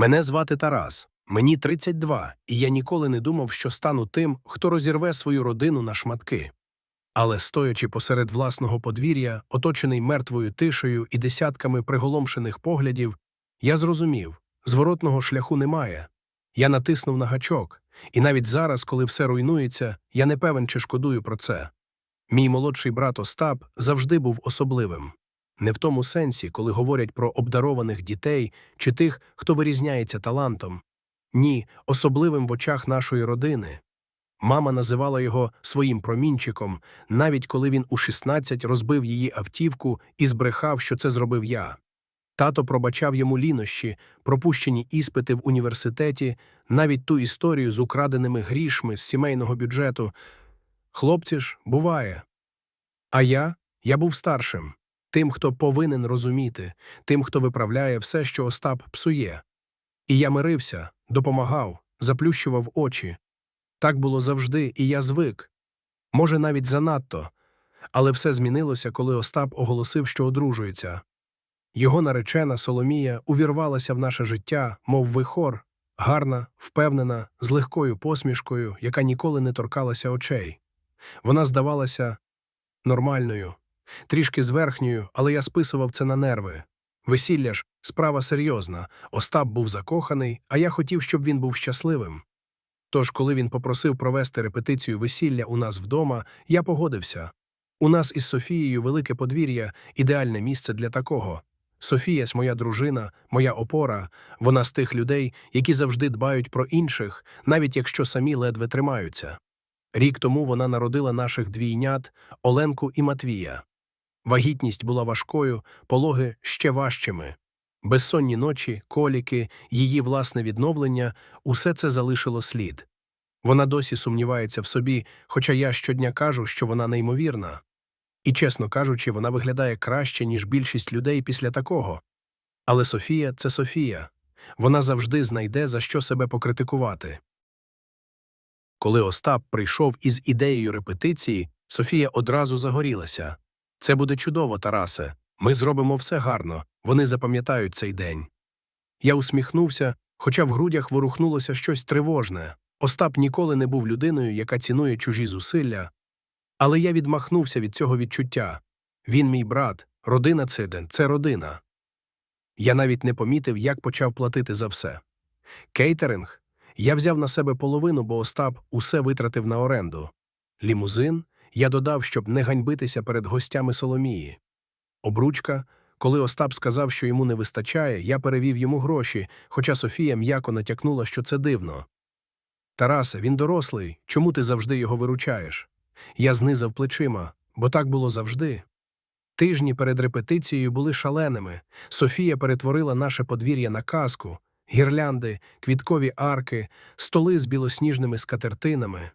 Мене звати Тарас, мені 32, і я ніколи не думав, що стану тим, хто розірве свою родину на шматки. Але стоячи посеред власного подвір'я, оточений мертвою тишею і десятками приголомшених поглядів, я зрозумів зворотного шляху немає. Я натиснув на гачок, і навіть зараз, коли все руйнується, я не певен, чи шкодую про це. Мій молодший брат Остап завжди був особливим. Не в тому сенсі, коли говорять про обдарованих дітей чи тих, хто вирізняється талантом. Ні, особливим в очах нашої родини. Мама називала його своїм промінчиком, навіть коли він у 16 розбив її автівку і збрехав, що це зробив я. Тато пробачав йому лінощі, пропущені іспити в університеті, навіть ту історію з украденими грішми з сімейного бюджету. Хлопці ж, буває. А я? Я був старшим, тим, хто повинен розуміти, тим, хто виправляє все, що Остап псує. І я мирився, допомагав, заплющував очі. Так було завжди, і я звик. Може, навіть занадто. Але все змінилося, коли Остап оголосив, що одружується. Його наречена Соломія увірвалася в наше життя, мов вихор, гарна, впевнена, з легкою посмішкою, яка ніколи не торкалася очей. Вона здавалася нормальною, трішки зверхньою, але я списував це на нерви. Весілля ж справа серйозна. Остап був закоханий, а я хотів, щоб він був щасливим. Тож, коли він попросив провести репетицію весілля у нас вдома, я погодився. У нас із Софією велике подвір'я, ідеальне місце для такого. Софія моя дружина, моя опора, вона з тих людей, які завжди дбають про інших, навіть якщо самі ледве тримаються. Рік тому вона народила наших двійнят Оленку і Матвія. Вагітність була важкою, пологи ще важчими. Безсонні ночі, коліки, її власне відновлення усе це залишило слід. Вона досі сумнівається в собі, хоча я щодня кажу, що вона неймовірна. І, чесно кажучи, вона виглядає краще, ніж більшість людей після такого. Але Софія це Софія. Вона завжди знайде, за що себе покритикувати. Коли Остап прийшов із ідеєю репетиції, Софія одразу загорілася. Це буде чудово, Тарасе. Ми зробимо все гарно, вони запам'ятають цей день. Я усміхнувся, хоча в грудях ворухнулося щось тривожне. Остап ніколи не був людиною, яка цінує чужі зусилля. Але я відмахнувся від цього відчуття. Він мій брат, родина це, це родина. Я навіть не помітив, як почав платити за все. Кейтеринг я взяв на себе половину, бо Остап усе витратив на оренду. Лімузин я додав, щоб не ганьбитися перед гостями Соломії. Обручка, коли Остап сказав, що йому не вистачає, я перевів йому гроші, хоча Софія м'яко натякнула, що це дивно. Тарасе, він дорослий, чому ти завжди його виручаєш? Я знизав плечима, бо так було завжди. Тижні перед репетицією були шаленими. Софія перетворила наше подвір'я на казку, гірлянди, квіткові арки, столи з білосніжними скатертинами.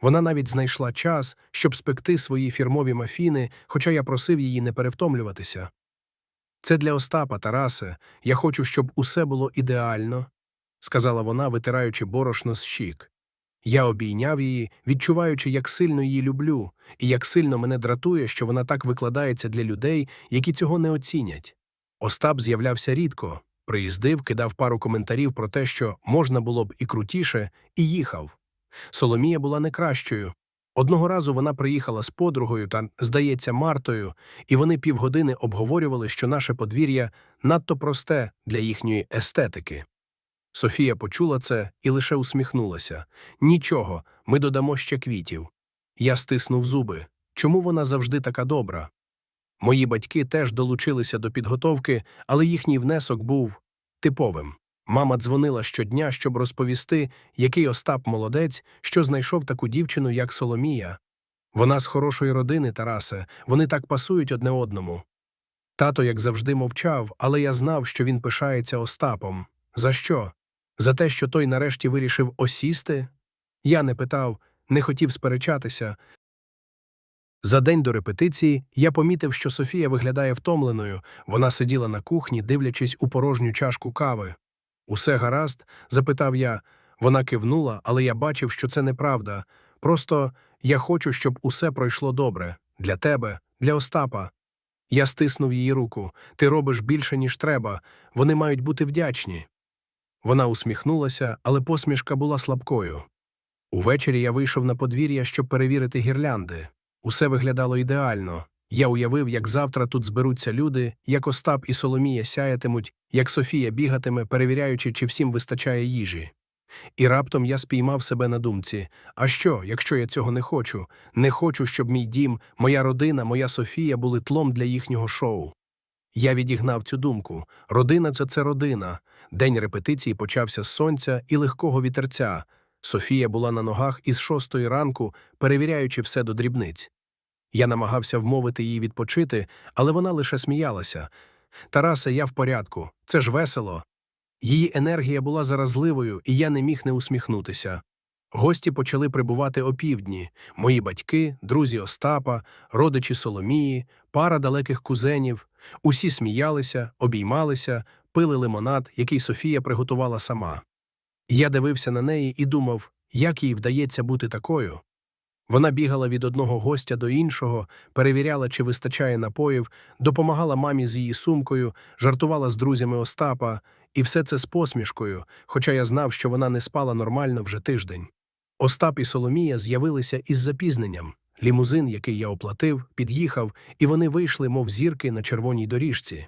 Вона навіть знайшла час, щоб спекти свої фірмові мафіни, хоча я просив її не перевтомлюватися. Це для Остапа, Тарасе, я хочу, щоб усе було ідеально, сказала вона, витираючи борошно з щік. Я обійняв її, відчуваючи, як сильно її люблю, і як сильно мене дратує, що вона так викладається для людей, які цього не оцінять. Остап з'являвся рідко, приїздив, кидав пару коментарів про те, що можна було б і крутіше, і їхав. Соломія була не кращою. Одного разу вона приїхала з подругою та, здається, Мартою, і вони півгодини обговорювали, що наше подвір'я надто просте для їхньої естетики. Софія почула це і лише усміхнулася. Нічого, ми додамо ще квітів. Я стиснув зуби. Чому вона завжди така добра? Мої батьки теж долучилися до підготовки, але їхній внесок був типовим. Мама дзвонила щодня, щоб розповісти, який Остап молодець, що знайшов таку дівчину, як Соломія. Вона з хорошої родини, Тарасе, вони так пасують одне одному. Тато, як завжди, мовчав, але я знав, що він пишається Остапом. За що? За те, що той нарешті вирішив осісти? Я не питав, не хотів сперечатися. За день до репетиції я помітив, що Софія виглядає втомленою. Вона сиділа на кухні, дивлячись у порожню чашку кави. Усе гаразд? запитав я. Вона кивнула, але я бачив, що це неправда. Просто я хочу, щоб усе пройшло добре. Для тебе, для Остапа. Я стиснув її руку. Ти робиш більше, ніж треба. Вони мають бути вдячні. Вона усміхнулася, але посмішка була слабкою. Увечері я вийшов на подвір'я, щоб перевірити гірлянди. Усе виглядало ідеально. Я уявив, як завтра тут зберуться люди, як Остап і Соломія сяятимуть, як Софія бігатиме, перевіряючи, чи всім вистачає їжі. І раптом я спіймав себе на думці а що, якщо я цього не хочу? Не хочу, щоб мій дім, моя родина, моя Софія були тлом для їхнього шоу. Я відігнав цю думку. Родина це це родина. День репетиції почався з сонця і легкого вітерця. Софія була на ногах із шостої ранку, перевіряючи все до дрібниць. Я намагався вмовити її відпочити, але вона лише сміялася. Тарасе, я в порядку, це ж весело. Її енергія була заразливою, і я не міг не усміхнутися. Гості почали прибувати опівдні мої батьки, друзі Остапа, родичі Соломії, пара далеких кузенів. Усі сміялися, обіймалися, пили лимонад, який Софія приготувала сама. Я дивився на неї і думав, як їй вдається бути такою. Вона бігала від одного гостя до іншого, перевіряла, чи вистачає напоїв, допомагала мамі з її сумкою, жартувала з друзями Остапа, і все це з посмішкою, хоча я знав, що вона не спала нормально вже тиждень. Остап і Соломія з'явилися із запізненням. Лімузин, який я оплатив, під'їхав, і вони вийшли, мов зірки на червоній доріжці.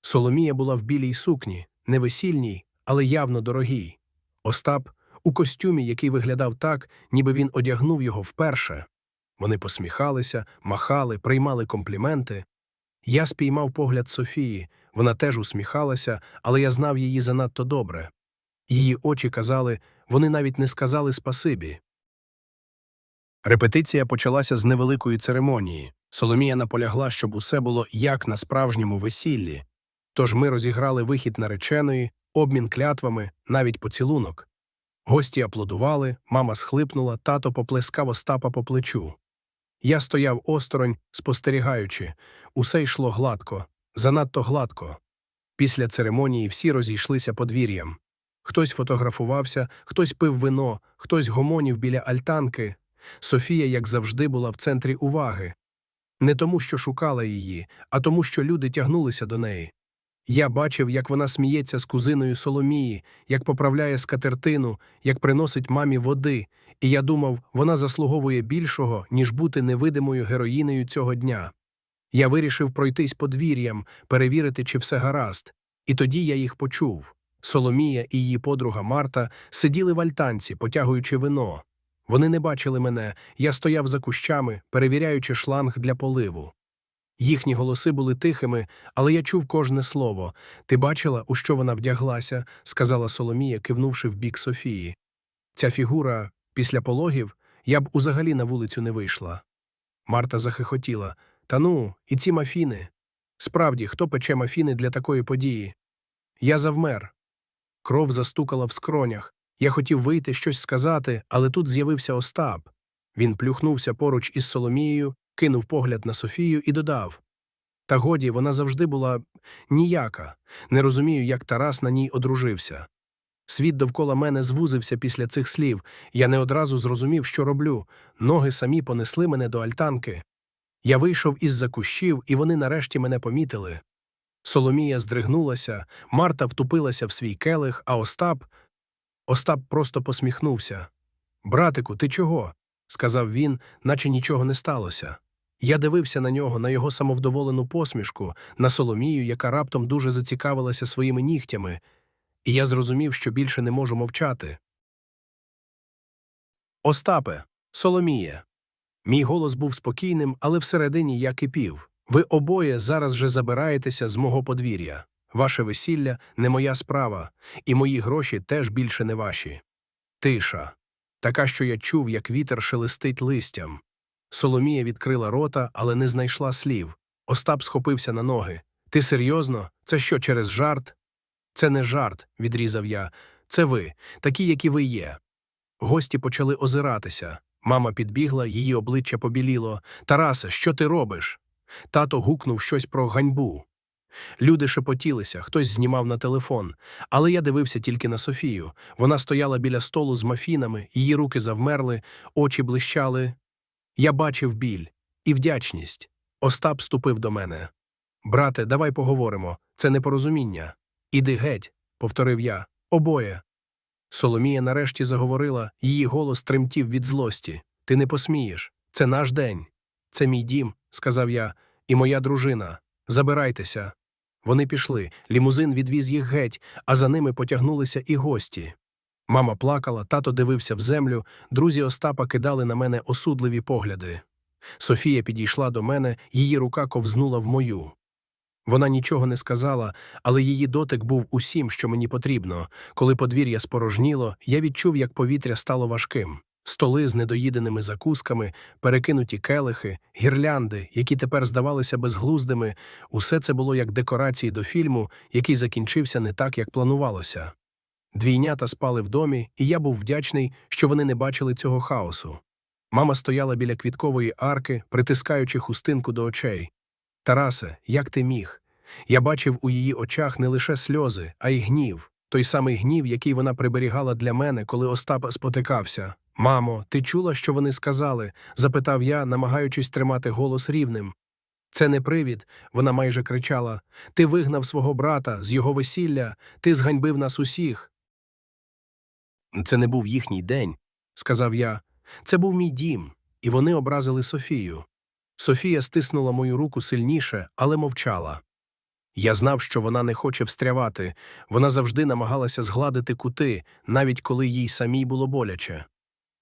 Соломія була в білій сукні, не весільній, але явно дорогій. Остап у костюмі, який виглядав так, ніби він одягнув його вперше. Вони посміхалися, махали, приймали компліменти. Я спіймав погляд Софії, вона теж усміхалася, але я знав її занадто добре. Її очі казали, вони навіть не сказали спасибі. Репетиція почалася з невеликої церемонії. Соломія наполягла, щоб усе було як на справжньому весіллі. Тож ми розіграли вихід нареченої, обмін клятвами, навіть поцілунок. Гості аплодували, мама схлипнула, тато поплескав Остапа по плечу. Я стояв осторонь, спостерігаючи. Усе йшло гладко, занадто гладко. Після церемонії всі розійшлися подвір'ям. Хтось фотографувався, хтось пив вино, хтось гомонів біля альтанки. Софія, як завжди, була в центрі уваги. Не тому, що шукала її, а тому, що люди тягнулися до неї. Я бачив, як вона сміється з кузиною Соломії, як поправляє скатертину, як приносить мамі води, і я думав, вона заслуговує більшого, ніж бути невидимою героїнею цього дня. Я вирішив пройтись подвір'ям, перевірити, чи все гаразд, і тоді я їх почув. Соломія і її подруга Марта сиділи в альтанці, потягуючи вино. Вони не бачили мене, я стояв за кущами, перевіряючи шланг для поливу. Їхні голоси були тихими, але я чув кожне слово. Ти бачила, у що вона вдяглася, сказала Соломія, кивнувши в бік Софії. Ця фігура після пологів я б узагалі на вулицю не вийшла. Марта захихотіла. Та ну, і ці мафіни. Справді, хто пече мафіни для такої події? Я завмер. Кров застукала в скронях. Я хотів вийти щось сказати, але тут з'явився Остап. Він плюхнувся поруч із Соломією, кинув погляд на Софію і додав Та годі, вона завжди була ніяка. Не розумію, як Тарас на ній одружився. Світ довкола мене звузився після цих слів. Я не одразу зрозумів, що роблю. Ноги самі понесли мене до альтанки. Я вийшов із-за кущів, і вони нарешті мене помітили. Соломія здригнулася, Марта втупилася в свій келих, а Остап. Остап просто посміхнувся. Братику, ти чого? Сказав він, наче нічого не сталося. Я дивився на нього, на його самовдоволену посмішку, на Соломію, яка раптом дуже зацікавилася своїми нігтями, і я зрозумів, що більше не можу мовчати. Остапе, Соломіє. Мій голос був спокійним, але всередині я кипів. Ви обоє зараз же забираєтеся з мого подвір'я. Ваше весілля не моя справа, і мої гроші теж більше не ваші. Тиша. Така, що я чув, як вітер шелестить листям. Соломія відкрила рота, але не знайшла слів. Остап схопився на ноги. Ти серйозно? Це що, через жарт? Це не жарт, відрізав я. Це ви, такі, які ви є. Гості почали озиратися. Мама підбігла, її обличчя побіліло. Тарасе, що ти робиш? Тато гукнув щось про ганьбу. Люди шепотілися, хтось знімав на телефон, але я дивився тільки на Софію. Вона стояла біля столу з мафінами, її руки завмерли, очі блищали. Я бачив біль і вдячність. Остап ступив до мене. Брате, давай поговоримо. Це непорозуміння. Іди геть, повторив я. Обоє. Соломія нарешті заговорила, її голос тремтів від злості. Ти не посмієш. Це наш день. Це мій дім, сказав я, і моя дружина. Забирайтеся. Вони пішли, лімузин відвіз їх геть, а за ними потягнулися і гості. Мама плакала, тато дивився в землю, друзі Остапа кидали на мене осудливі погляди. Софія підійшла до мене, її рука ковзнула в мою. Вона нічого не сказала, але її дотик був усім, що мені потрібно. Коли подвір'я спорожніло, я відчув, як повітря стало важким. Столи з недоїденими закусками, перекинуті келихи, гірлянди, які тепер здавалися безглуздими, усе це було як декорації до фільму, який закінчився не так, як планувалося. Двійнята спали в домі, і я був вдячний, що вони не бачили цього хаосу. Мама стояла біля квіткової арки, притискаючи хустинку до очей. Тарасе, як ти міг? Я бачив у її очах не лише сльози, а й гнів, той самий гнів, який вона приберігала для мене, коли Остап спотикався. Мамо, ти чула, що вони сказали? запитав я, намагаючись тримати голос рівним. Це не привід, вона майже кричала. Ти вигнав свого брата з його весілля, ти зганьбив нас усіх. Це не був їхній день, сказав я. Це був мій дім, і вони образили Софію. Софія стиснула мою руку сильніше, але мовчала. Я знав, що вона не хоче встрявати, вона завжди намагалася згладити кути, навіть коли їй самій було боляче.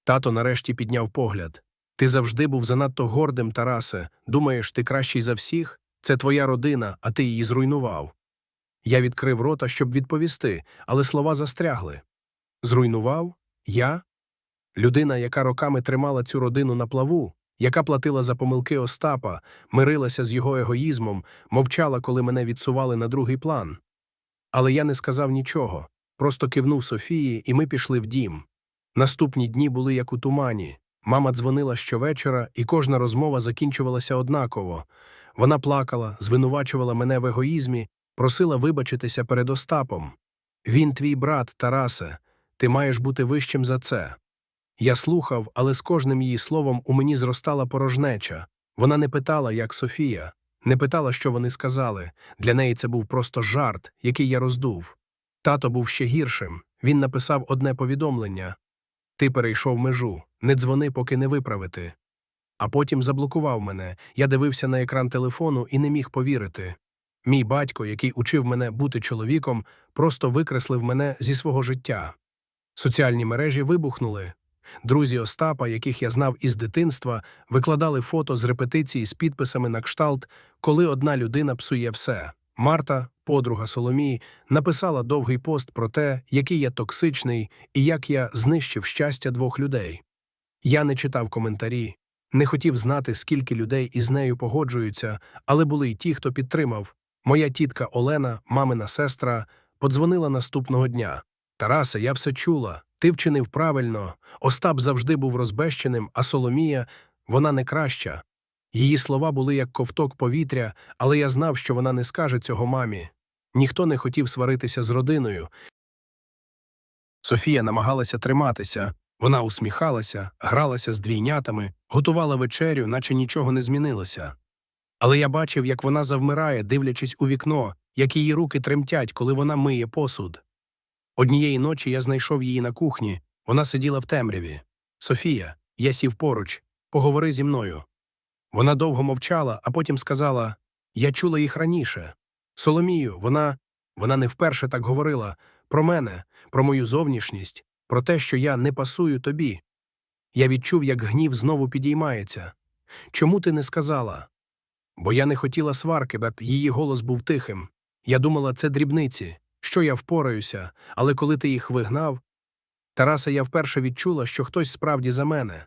Тато нарешті підняв погляд. Ти завжди був занадто гордим, Тарасе. Думаєш, ти кращий за всіх? Це твоя родина, а ти її зруйнував. Я відкрив рота, щоб відповісти, але слова застрягли. Зруйнував? Я? Людина, яка роками тримала цю родину на плаву, яка платила за помилки Остапа, мирилася з його егоїзмом, мовчала, коли мене відсували на другий план. Але я не сказав нічого, просто кивнув Софії, і ми пішли в дім. Наступні дні були як у тумані. Мама дзвонила щовечора, і кожна розмова закінчувалася однаково. Вона плакала, звинувачувала мене в егоїзмі, просила вибачитися перед Остапом. Він твій брат, Тарасе, ти маєш бути вищим за це. Я слухав, але з кожним її словом у мені зростала порожнеча. Вона не питала, як Софія, не питала, що вони сказали. Для неї це був просто жарт, який я роздув. Тато був ще гіршим. Він написав одне повідомлення Ти перейшов межу, не дзвони, поки не виправити. А потім заблокував мене. Я дивився на екран телефону і не міг повірити. Мій батько, який учив мене бути чоловіком, просто викреслив мене зі свого життя. Соціальні мережі вибухнули. Друзі Остапа, яких я знав із дитинства, викладали фото з репетиції з підписами на кшталт, коли одна людина псує все. Марта, подруга Соломії, написала довгий пост про те, який я токсичний і як я знищив щастя двох людей. Я не читав коментарі, не хотів знати, скільки людей із нею погоджуються, але були й ті, хто підтримав. Моя тітка Олена, мамина сестра, подзвонила наступного дня. Тарасе, я все чула. Ти вчинив правильно. Остап завжди був розбещеним, а Соломія вона не краща. Її слова були як ковток повітря, але я знав, що вона не скаже цього мамі. Ніхто не хотів сваритися з родиною. Софія намагалася триматися. Вона усміхалася, гралася з двійнятами, готувала вечерю, наче нічого не змінилося. Але я бачив, як вона завмирає, дивлячись у вікно, як її руки тремтять, коли вона миє посуд. Однієї ночі я знайшов її на кухні, вона сиділа в темряві. Софія, я сів поруч, поговори зі мною. Вона довго мовчала, а потім сказала Я чула їх раніше. Соломію, вона вона не вперше так говорила про мене, про мою зовнішність, про те, що я не пасую тобі. Я відчув, як гнів знову підіймається. Чому ти не сказала? Бо я не хотіла сварки, бо її голос був тихим. Я думала, це дрібниці що я впораюся, але коли ти їх вигнав. Тараса, я вперше відчула, що хтось справді за мене.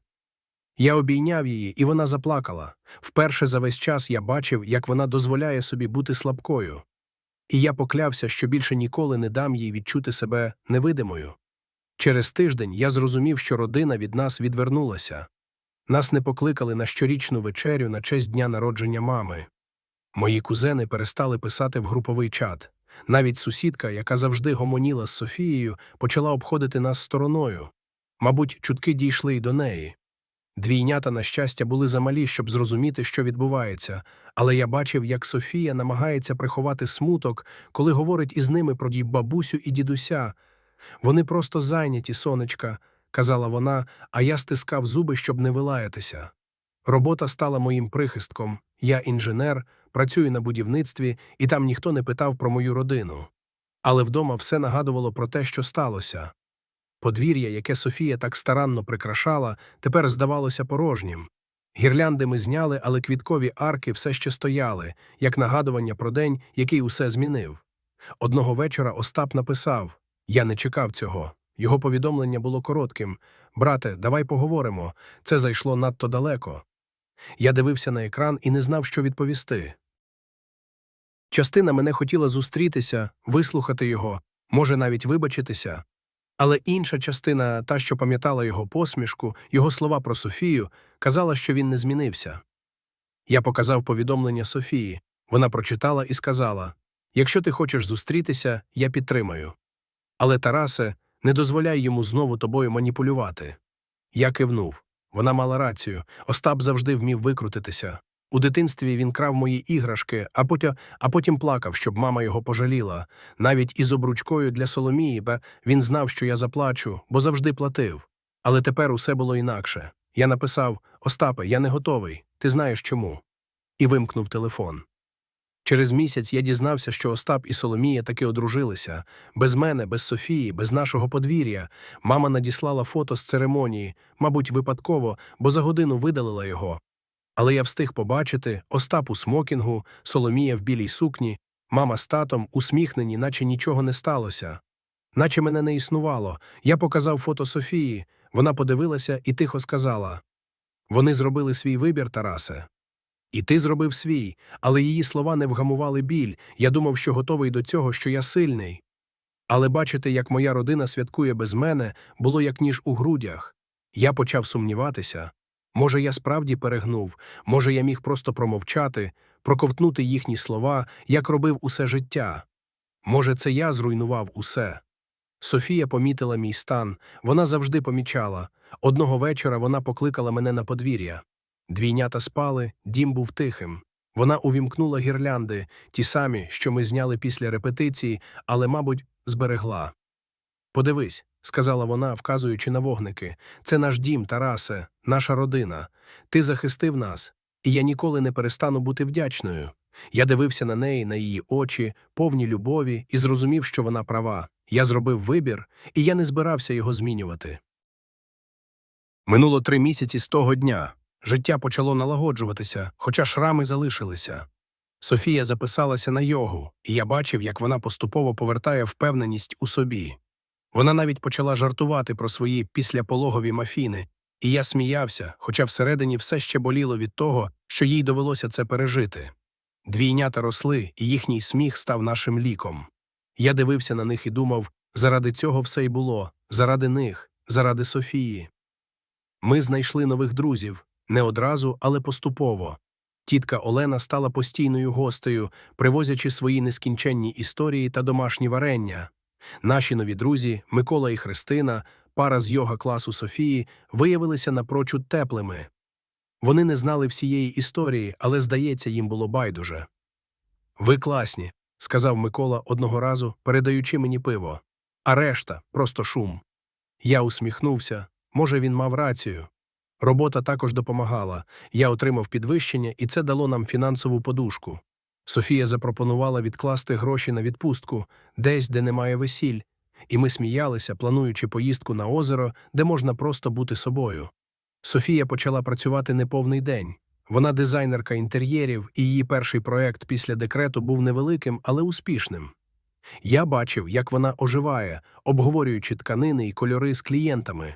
Я обійняв її, і вона заплакала. Вперше за весь час я бачив, як вона дозволяє собі бути слабкою. І я поклявся, що більше ніколи не дам їй відчути себе невидимою. Через тиждень я зрозумів, що родина від нас відвернулася. Нас не покликали на щорічну вечерю на честь дня народження мами. Мої кузени перестали писати в груповий чат. Навіть сусідка, яка завжди гомоніла з Софією, почала обходити нас стороною. Мабуть, чутки дійшли й до неї. Двійнята, на щастя, були замалі, щоб зрозуміти, що відбувається, але я бачив, як Софія намагається приховати смуток, коли говорить із ними про дій бабусю і дідуся. Вони просто зайняті, сонечка, казала вона, а я стискав зуби, щоб не вилаятися. Робота стала моїм прихистком. Я інженер, працюю на будівництві, і там ніхто не питав про мою родину. Але вдома все нагадувало про те, що сталося. Подвір'я, яке Софія так старанно прикрашала, тепер здавалося порожнім. Гірлянди ми зняли, але квіткові арки все ще стояли, як нагадування про день, який усе змінив. Одного вечора Остап написав Я не чекав цього. Його повідомлення було коротким Брате, давай поговоримо. Це зайшло надто далеко. Я дивився на екран і не знав, що відповісти. Частина мене хотіла зустрітися, вислухати його, може навіть вибачитися. Але інша частина, та, що пам'ятала його посмішку, його слова про Софію, казала, що він не змінився. Я показав повідомлення Софії. Вона прочитала і сказала Якщо ти хочеш зустрітися, я підтримаю. Але, Тарасе, не дозволяй йому знову тобою маніпулювати. Я кивнув. Вона мала рацію. Остап завжди вмів викрутитися. У дитинстві він крав мої іграшки, а потім, а потім плакав, щоб мама його пожаліла. Навіть із обручкою для Соломії, бе він знав, що я заплачу, бо завжди платив. Але тепер усе було інакше. Я написав Остапе, я не готовий. Ти знаєш чому. І вимкнув телефон. Через місяць я дізнався, що Остап і Соломія таки одружилися. Без мене, без Софії, без нашого подвір'я. Мама надіслала фото з церемонії, мабуть, випадково, бо за годину видалила його. Але я встиг побачити Остап у смокінгу, Соломія в білій сукні, мама з татом усміхнені, наче нічого не сталося. Наче мене не існувало. Я показав фото Софії. Вона подивилася і тихо сказала Вони зробили свій вибір, Тарасе. І ти зробив свій, але її слова не вгамували біль. Я думав, що готовий до цього, що я сильний. Але бачити, як моя родина святкує без мене, було як ніж у грудях. Я почав сумніватися. Може, я справді перегнув, може, я міг просто промовчати, проковтнути їхні слова, як робив усе життя. Може, це я зруйнував усе. Софія помітила мій стан, вона завжди помічала. Одного вечора вона покликала мене на подвір'я. Двійнята спали, дім був тихим. Вона увімкнула гірлянди, ті самі, що ми зняли після репетиції, але, мабуть, зберегла. Подивись, сказала вона, вказуючи на вогники, це наш дім, Тарасе, наша родина. Ти захистив нас, і я ніколи не перестану бути вдячною. Я дивився на неї, на її очі, повні любові, і зрозумів, що вона права. Я зробив вибір, і я не збирався його змінювати. Минуло три місяці з того дня. Життя почало налагоджуватися, хоча шрами залишилися. Софія записалася на йогу, і я бачив, як вона поступово повертає впевненість у собі. Вона навіть почала жартувати про свої післяпологові мафіни, і я сміявся, хоча всередині все ще боліло від того, що їй довелося це пережити. Двійнята росли, і їхній сміх став нашим ліком. Я дивився на них і думав заради цього все й було, заради них, заради Софії. Ми знайшли нових друзів не одразу, але поступово. Тітка Олена стала постійною гостею, привозячи свої нескінченні історії та домашні варення. Наші нові друзі, Микола і Христина, пара з йога класу Софії, виявилися напрочуд теплими. Вони не знали всієї історії, але, здається, їм було байдуже. Ви класні, сказав Микола одного разу, передаючи мені пиво. А решта просто шум. Я усміхнувся. Може, він мав рацію. Робота також допомагала. Я отримав підвищення, і це дало нам фінансову подушку. Софія запропонувала відкласти гроші на відпустку десь, де немає весіль, і ми сміялися, плануючи поїздку на озеро, де можна просто бути собою. Софія почала працювати неповний день. Вона дизайнерка інтер'єрів, і її перший проект після декрету був невеликим, але успішним. Я бачив, як вона оживає, обговорюючи тканини і кольори з клієнтами.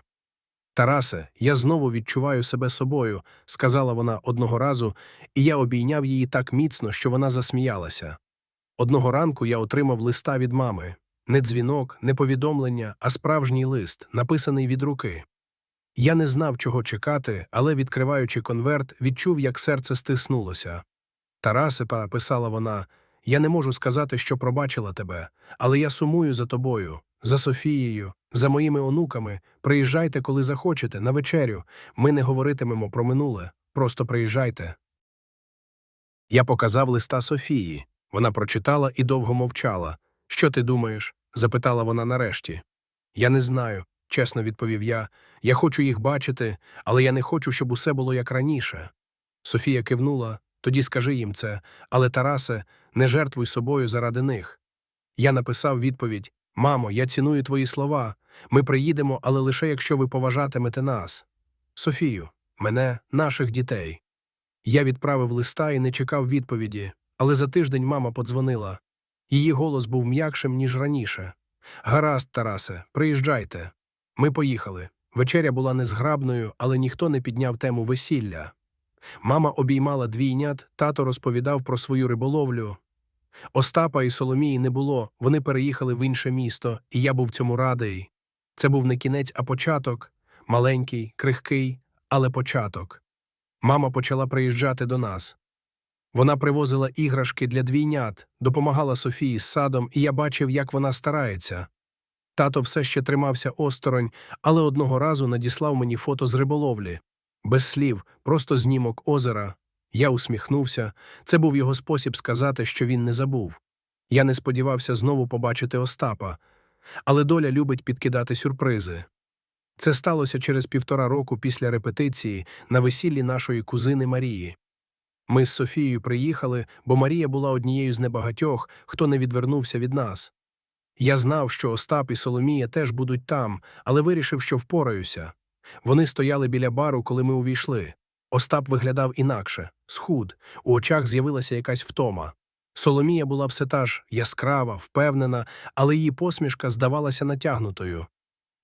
Тарасе, я знову відчуваю себе собою, сказала вона одного разу, і я обійняв її так міцно, що вона засміялася. Одного ранку я отримав листа від мами не дзвінок, не повідомлення, а справжній лист, написаний від руки. Я не знав, чого чекати, але, відкриваючи конверт, відчув, як серце стиснулося. Тарасе, писала вона, я не можу сказати, що пробачила тебе, але я сумую за тобою, за Софією, за моїми онуками. Приїжджайте, коли захочете, на вечерю. Ми не говоритимемо про минуле. Просто приїжджайте. Я показав листа Софії. Вона прочитала і довго мовчала. Що ти думаєш? запитала вона нарешті. Я не знаю, чесно відповів я. Я хочу їх бачити, але я не хочу, щоб усе було як раніше. Софія кивнула, тоді скажи їм це, але, Тарасе, не жертвуй собою заради них. Я написав відповідь Мамо, я ціную твої слова. Ми приїдемо, але лише якщо ви поважатимете нас. Софію, мене, наших дітей. Я відправив листа і не чекав відповіді, але за тиждень мама подзвонила. Її голос був м'якшим, ніж раніше. Гаразд, Тарасе, приїжджайте. Ми поїхали. Вечеря була незграбною, але ніхто не підняв тему весілля. Мама обіймала двійнят, тато розповідав про свою риболовлю. Остапа і Соломії не було, вони переїхали в інше місто, і я був цьому радий. Це був не кінець, а початок маленький, крихкий, але початок. Мама почала приїжджати до нас. Вона привозила іграшки для двійнят, допомагала Софії з садом, і я бачив, як вона старається. Тато все ще тримався осторонь, але одного разу надіслав мені фото з риболовлі. Без слів, просто знімок озера. Я усміхнувся. Це був його спосіб сказати, що він не забув. Я не сподівався знову побачити Остапа, але доля любить підкидати сюрпризи. Це сталося через півтора року після репетиції на весіллі нашої кузини Марії. Ми з Софією приїхали, бо Марія була однією з небагатьох, хто не відвернувся від нас. Я знав, що Остап і Соломія теж будуть там, але вирішив, що впораюся. Вони стояли біля бару, коли ми увійшли. Остап виглядав інакше, схуд, у очах з'явилася якась втома. Соломія була все та ж яскрава, впевнена, але її посмішка здавалася натягнутою.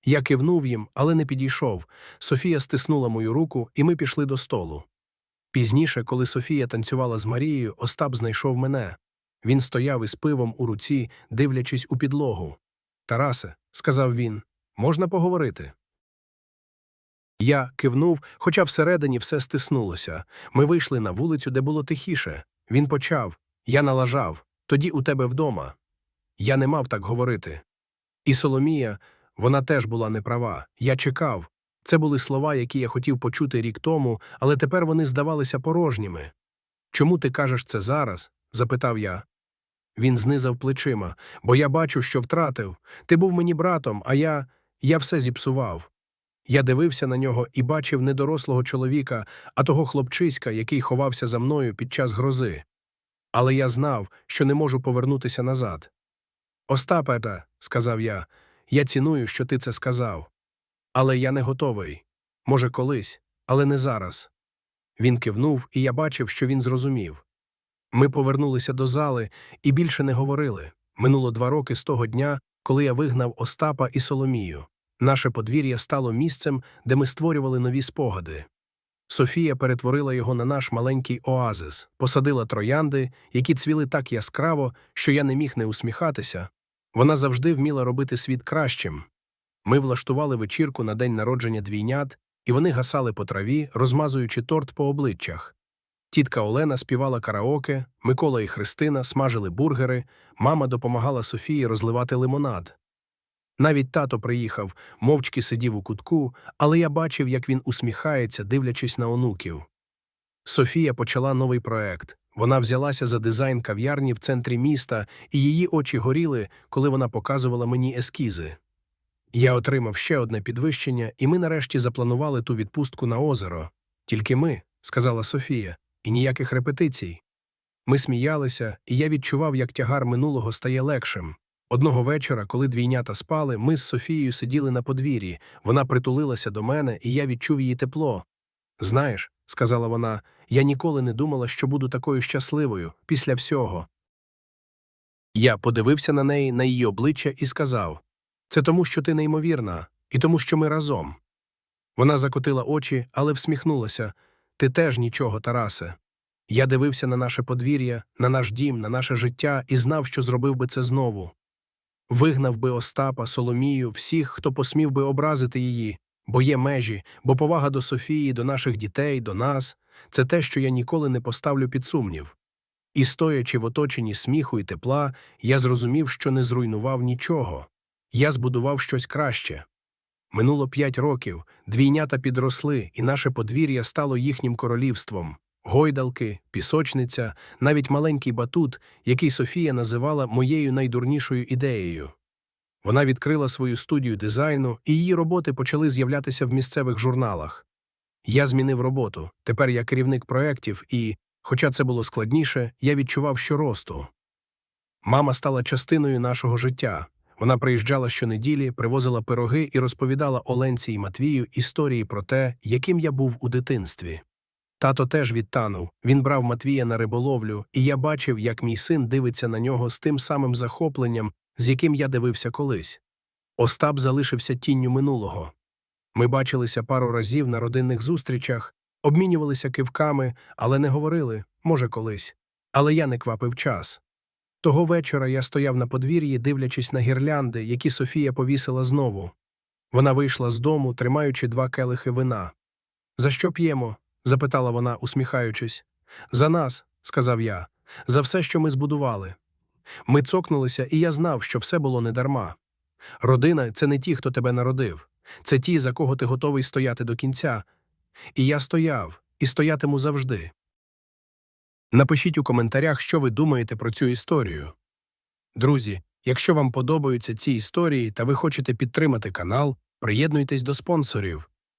Я кивнув їм, але не підійшов. Софія стиснула мою руку, і ми пішли до столу. Пізніше, коли Софія танцювала з Марією, Остап знайшов мене. Він стояв із пивом у руці, дивлячись у підлогу. Тарасе, сказав він, можна поговорити. Я кивнув, хоча всередині все стиснулося. Ми вийшли на вулицю, де було тихіше. Він почав Я налажав, тоді у тебе вдома. Я не мав так говорити. І Соломія, вона теж була неправа. Я чекав. Це були слова, які я хотів почути рік тому, але тепер вони здавалися порожніми. Чому ти кажеш це зараз? запитав я. Він знизав плечима, бо я бачу, що втратив. Ти був мені братом, а я. я все зіпсував. Я дивився на нього і бачив не дорослого чоловіка, а того хлопчиська, який ховався за мною під час грози. Але я знав, що не можу повернутися назад. Остапе, сказав я, я ціную, що ти це сказав. Але я не готовий. Може, колись, але не зараз. Він кивнув, і я бачив, що він зрозумів. Ми повернулися до зали і більше не говорили. Минуло два роки з того дня, коли я вигнав Остапа і Соломію. Наше подвір'я стало місцем, де ми створювали нові спогади. Софія перетворила його на наш маленький оазис, посадила троянди, які цвіли так яскраво, що я не міг не усміхатися. Вона завжди вміла робити світ кращим. Ми влаштували вечірку на день народження двійнят, і вони гасали по траві, розмазуючи торт по обличчях. Тітка Олена співала караоке, Микола і Христина смажили бургери, мама допомагала Софії розливати лимонад. Навіть тато приїхав, мовчки сидів у кутку, але я бачив, як він усміхається, дивлячись на онуків. Софія почала новий проект. Вона взялася за дизайн кав'ярні в центрі міста, і її очі горіли, коли вона показувала мені ескізи. Я отримав ще одне підвищення, і ми нарешті запланували ту відпустку на озеро. Тільки ми, сказала Софія, і ніяких репетицій. Ми сміялися, і я відчував, як тягар минулого стає легшим. Одного вечора, коли двійнята спали, ми з Софією сиділи на подвір'ї. Вона притулилася до мене, і я відчув її тепло. Знаєш, сказала вона, я ніколи не думала, що буду такою щасливою після всього. Я подивився на неї, на її обличчя і сказав це тому, що ти неймовірна, і тому, що ми разом. Вона закотила очі, але всміхнулася Ти теж нічого, Тарасе. Я дивився на наше подвір'я, на наш дім, на наше життя і знав, що зробив би це знову. Вигнав би Остапа, Соломію, всіх, хто посмів би образити її, бо є межі, бо повага до Софії, до наших дітей, до нас це те, що я ніколи не поставлю під сумнів. І, стоячи в оточенні сміху і тепла, я зрозумів, що не зруйнував нічого. Я збудував щось краще. Минуло п'ять років, двійнята підросли, і наше подвір'я стало їхнім королівством гойдалки, пісочниця, навіть маленький батут, який Софія називала моєю найдурнішою ідеєю. Вона відкрила свою студію дизайну, і її роботи почали з'являтися в місцевих журналах. Я змінив роботу. Тепер я керівник проєктів, і, хоча це було складніше, я відчував, що росту. Мама стала частиною нашого життя. Вона приїжджала щонеділі, привозила пироги і розповідала Оленці і Матвію історії про те, яким я був у дитинстві. Тато теж відтанув. Він брав Матвія на риболовлю, і я бачив, як мій син дивиться на нього з тим самим захопленням, з яким я дивився колись. Остап залишився тінню минулого. Ми бачилися пару разів на родинних зустрічах, обмінювалися кивками, але не говорили, може, колись. Але я не квапив час. Того вечора я стояв на подвір'ї, дивлячись на гірлянди, які Софія повісила знову. Вона вийшла з дому, тримаючи два келихи вина. За що п'ємо? Запитала вона, усміхаючись. За нас, сказав я, за все, що ми збудували. Ми цокнулися, і я знав, що все було недарма. Родина це не ті, хто тебе народив, це ті, за кого ти готовий стояти до кінця. І я стояв, і стоятиму завжди. Напишіть у коментарях, що ви думаєте про цю історію. Друзі, якщо вам подобаються ці історії та ви хочете підтримати канал, приєднуйтесь до спонсорів.